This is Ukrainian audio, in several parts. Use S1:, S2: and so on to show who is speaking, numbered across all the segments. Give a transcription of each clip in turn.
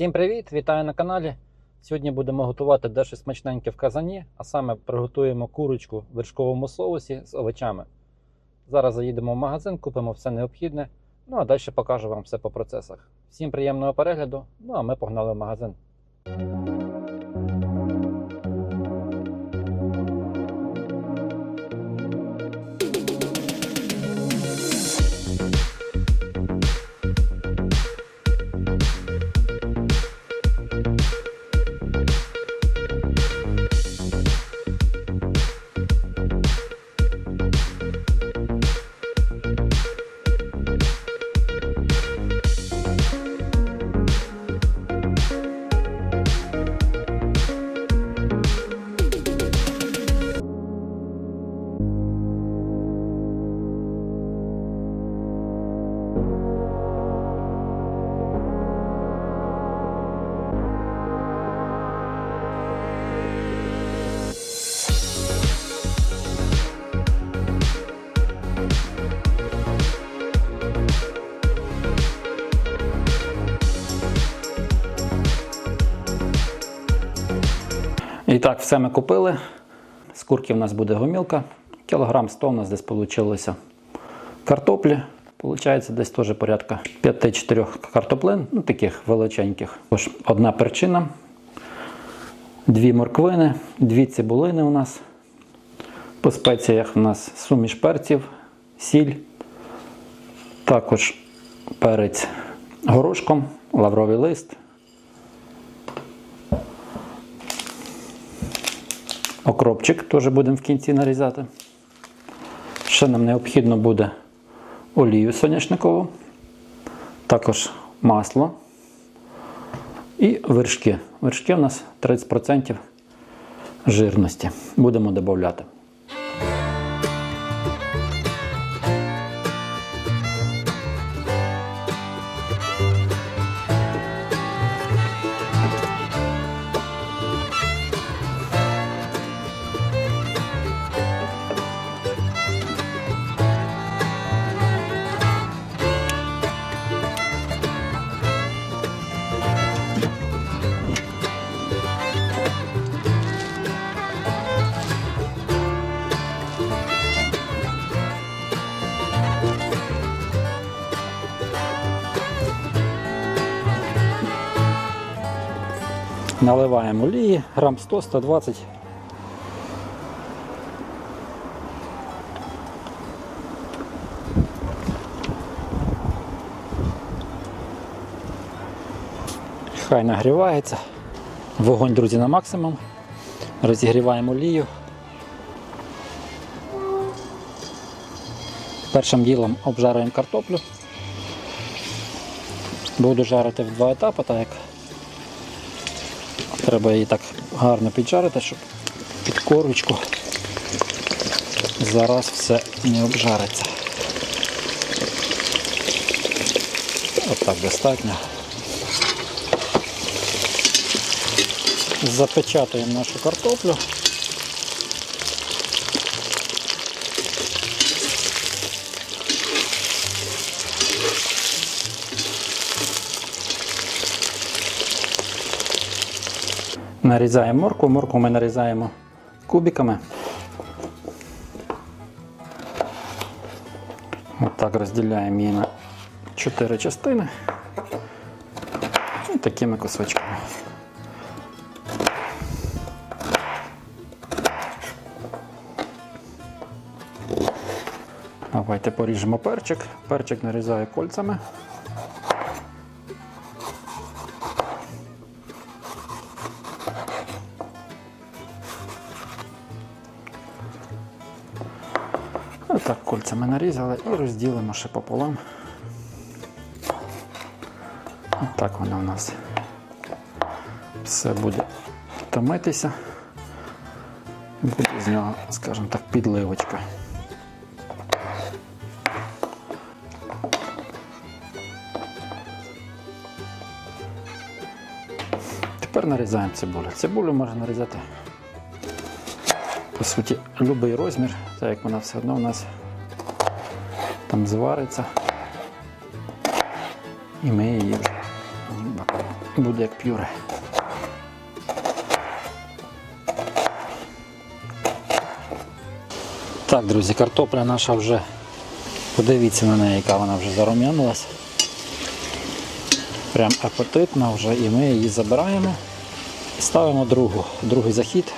S1: Всім привіт! Вітаю на каналі. Сьогодні будемо готувати дещо смачненьке в казані, а саме приготуємо курочку в вершковому соусі з овочами. Зараз заїдемо в магазин, купимо все необхідне, ну а далі покажу вам все по процесах. Всім приємного перегляду, ну а ми погнали в магазин. І так, все ми купили. З курки в нас буде гомілка. Кілограм 100 у нас десь вийшло картоплі. Получається десь теж порядка 5-4 картоплин, ну таких величеньких. Тож одна перчина, дві морквини, дві цибулини у нас. По спеціях у нас суміш перців, сіль, також перець горошком, лавровий лист, окропчик теж будемо в кінці нарізати. Ще нам необхідно буде олію соняшникову, також масло і вершки. Вершки у нас 30% жирності. Будемо додати. Наливаємо олії, грам 100-120. Хай нагрівається. Вогонь, друзі, на максимум. Розігріваємо олію. Першим ділом обжарюємо картоплю. Буду жарити в два етапи, так як Треба її так гарно піджарити, щоб під корочку зараз все не обжариться. Отак достатньо. Запечатуємо нашу картоплю. Нарізаємо морку. Морку ми нарізаємо кубиками. Отак розділяємо її на 4 частини і такими кусочками. Давайте поріжемо перчик. Перчик нарізаю кольцями. Отак кольцями нарізали і розділимо ще пополам. Отак воно у нас все буде томитися. Буде з нього, скажімо так, підливочка. Тепер нарізаємо цибулю. Цибулю можна нарізати по суті, будь-який розмір, так як вона все одно у нас там звариться. І ми її буде як пюре. Так, друзі, картопля наша вже, подивіться на неї, яка вона вже зарум'янилась. Прям апетитна вже і ми її забираємо. Ставимо другу, другий захід.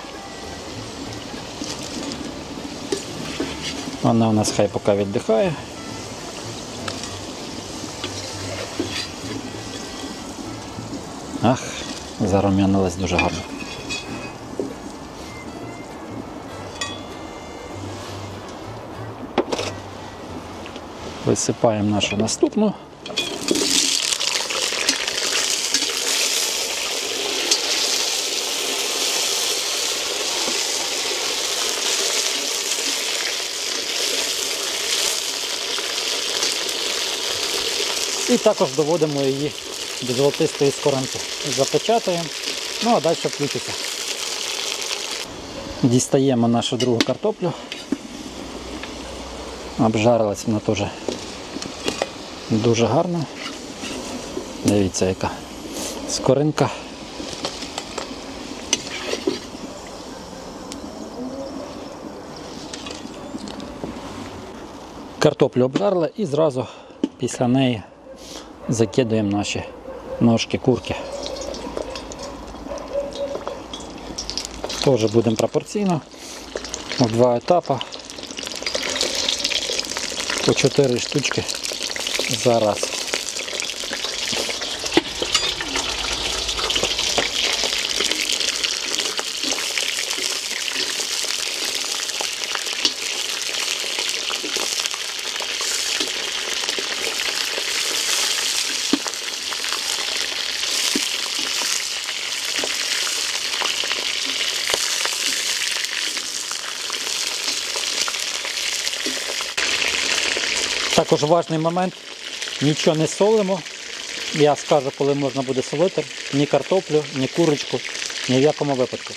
S1: Вона у нас хай поки віддихає. Ах, зарум'янилась дуже гарно. Висипаємо нашу наступну. І також доводимо її до золотистої скоринки. Запечатуємо, ну а далі включиться. Дістаємо нашу другу картоплю. Обжарилась вона теж дуже гарно. Дивіться, яка скоринка. Картоплю обжарили і зразу після неї закидуємо наші ножки курки. Теж будемо пропорційно в два етапи по 4 штучки за раз. Також важний момент, нічого не солимо. Я скажу, коли можна буде солити, ні картоплю, ні курочку, ні в якому випадку.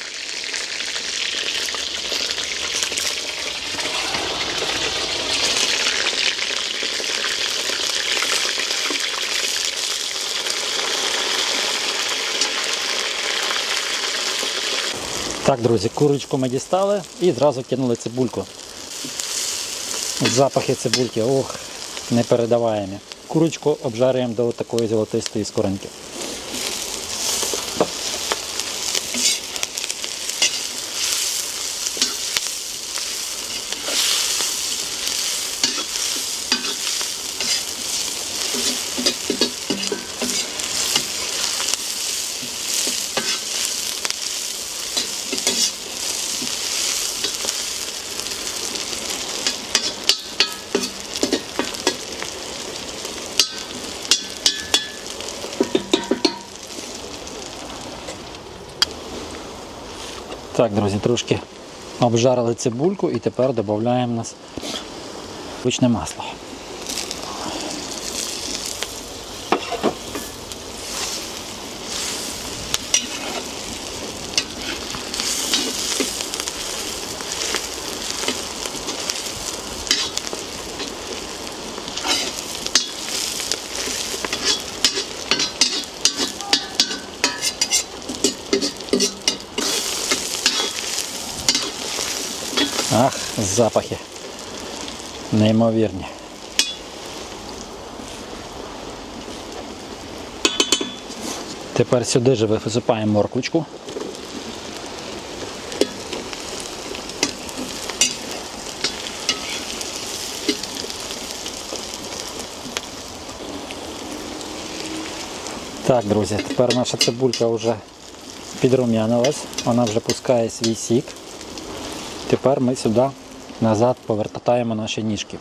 S1: Так, друзі, курочку ми дістали і зразу кинули цибульку. Запахи цибульки, ох, непередаваємі. Курочку обжарюємо до такої золотистої скоринки. Так, друзі, трошки обжарили цибульку і тепер додаємо нас вичне масло. Ах, запахи. Неймовірні. Тепер сюди же висипаємо морквочку. Так, друзі, тепер наша цибулька вже підрум'янилась, вона вже пускає свій сік. Тепер ми сюди назад повертаємо наші ніжки.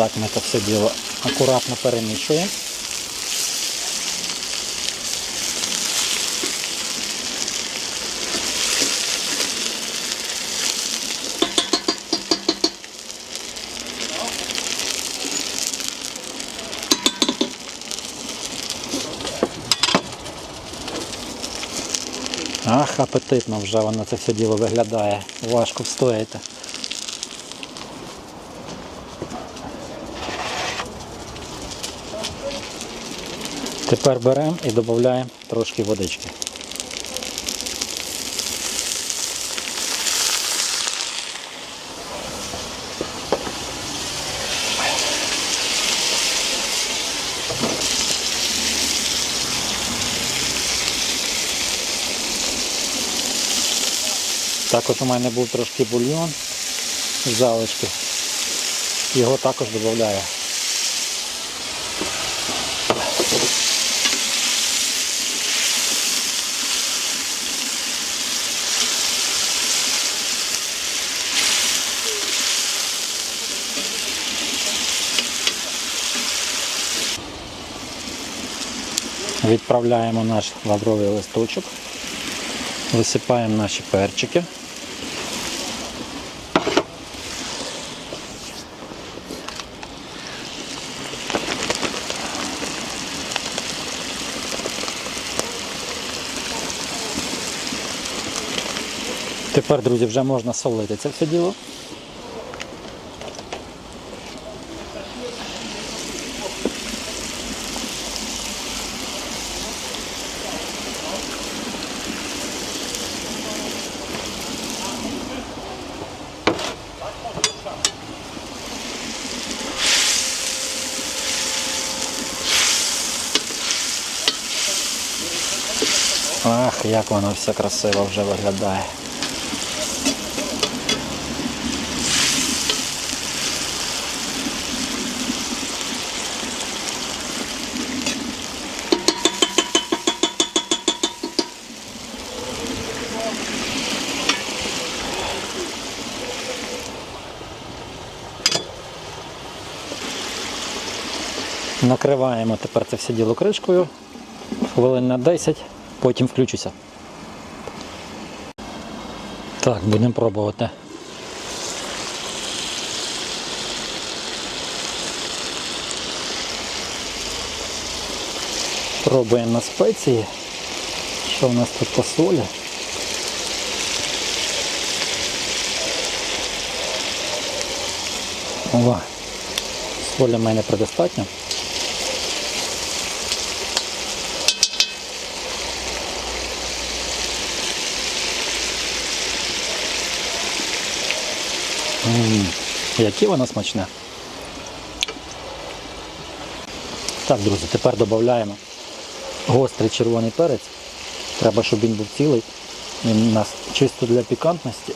S1: так ми це все діло акуратно перемішуємо. Ах, апетитно вже воно це все діло виглядає, важко встояти. Тепер беремо і додаємо трошки водички. Також у мене був трошки бульйон з залишки. Його також додаю. Відправляємо наш лавровий листочок, висипаємо наші перчики. Тепер, друзі, вже можна солити це все діло. Ах, як воно все красиво вже виглядає. Накриваємо тепер це все діло кришкою. Хвилин на 10, потім включуся. Так, будемо пробувати. Пробуємо на спеції. Що в нас тут по солі? Ова. Солі в мене предостатньо. Яке воно смачне. Так, друзі, тепер додаємо гострий червоний перець. Треба, щоб він був цілий. Він у нас чисто для пікантності.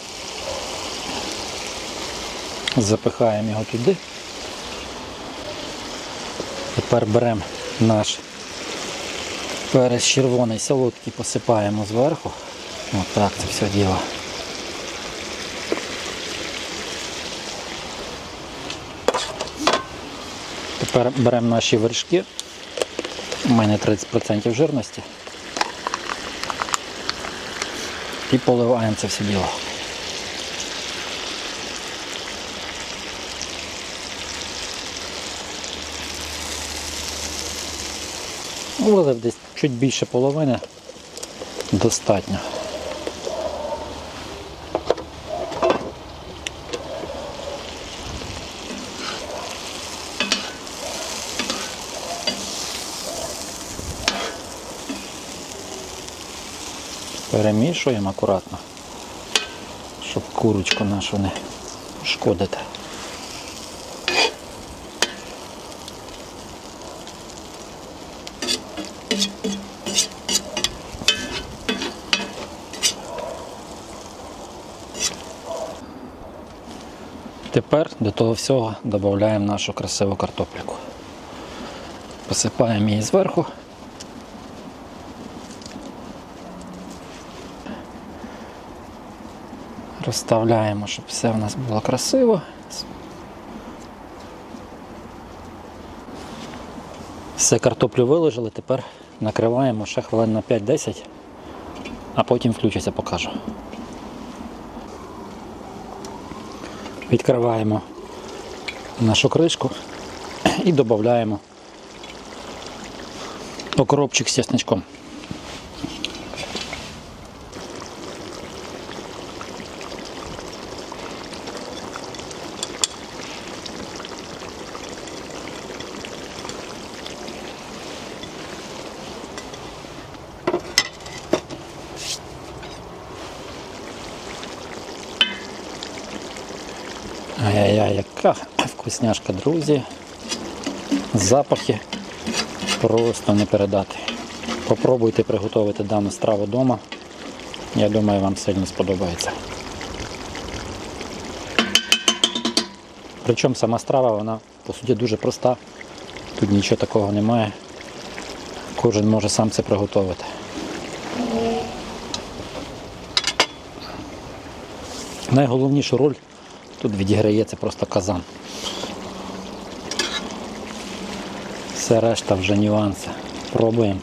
S1: Запихаємо його туди. Тепер беремо наш перець червоний солодкий, посипаємо зверху. Отак це все діло. Тепер беремо наші вершки. У мене 30% жирності. І поливаємо це все діло. Вилив десь чуть більше половини. Достатньо. Перемішуємо акуратно, щоб курочку нашу не шкодити. Тепер до того всього додаємо нашу красиву картопельку. Посипаємо її зверху. Розставляємо, щоб все в нас було красиво. Все картоплю виложили, тепер накриваємо ще хвилин на 5-10, а потім включуся, покажу. Відкриваємо нашу кришку і додаємо окропчик з чесничком. Ай-яй-яй, вкусняшка, друзі. Запахи просто не передати. Попробуйте приготувати дану страву вдома. Я думаю, вам сильно сподобається. Причому сама страва, вона по суті дуже проста. Тут нічого такого немає. Кожен може сам це приготувати. Найголовнішу роль тут відіграє це просто казан. Все решта вже нюанси. Пробуємо.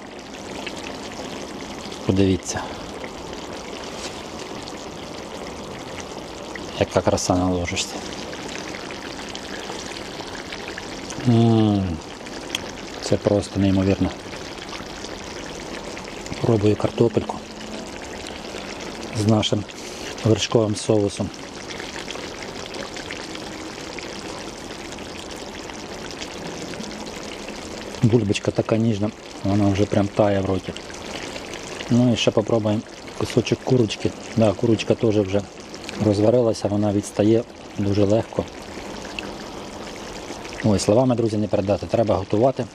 S1: Подивіться. Яка краса на ложечці. Це просто неймовірно. Пробую картопельку з нашим вершковим соусом. Бульбочка така ніжна, вона вже прям тає в роті. Ну і ще попробуємо кусочок курочки. Да, курочка теж вже розварилася, вона відстає дуже легко. Ой, словами, друзі, не передати. Треба готувати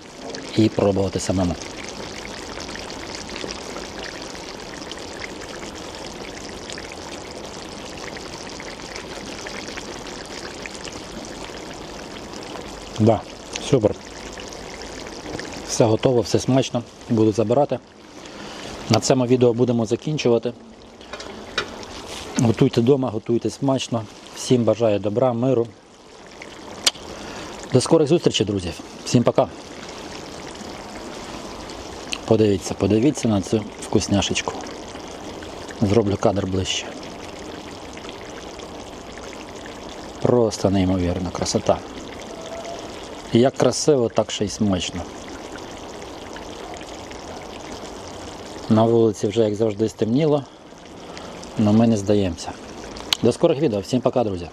S1: і пробувати самому. Да, супер. Все готово, все смачно. Буду забирати. На цьому відео будемо закінчувати. Готуйте вдома, готуйте смачно. Всім бажаю добра, миру. До скорих зустрічей, друзі. Всім пока. Подивіться, подивіться на цю вкусняшечку. Зроблю кадр ближче. Просто неймовірна красота. Як красиво, так ще й смачно. На вулиці вже, як завжди, стемніло, але ми не здаємося. До скорих відео. Всім пока, друзі.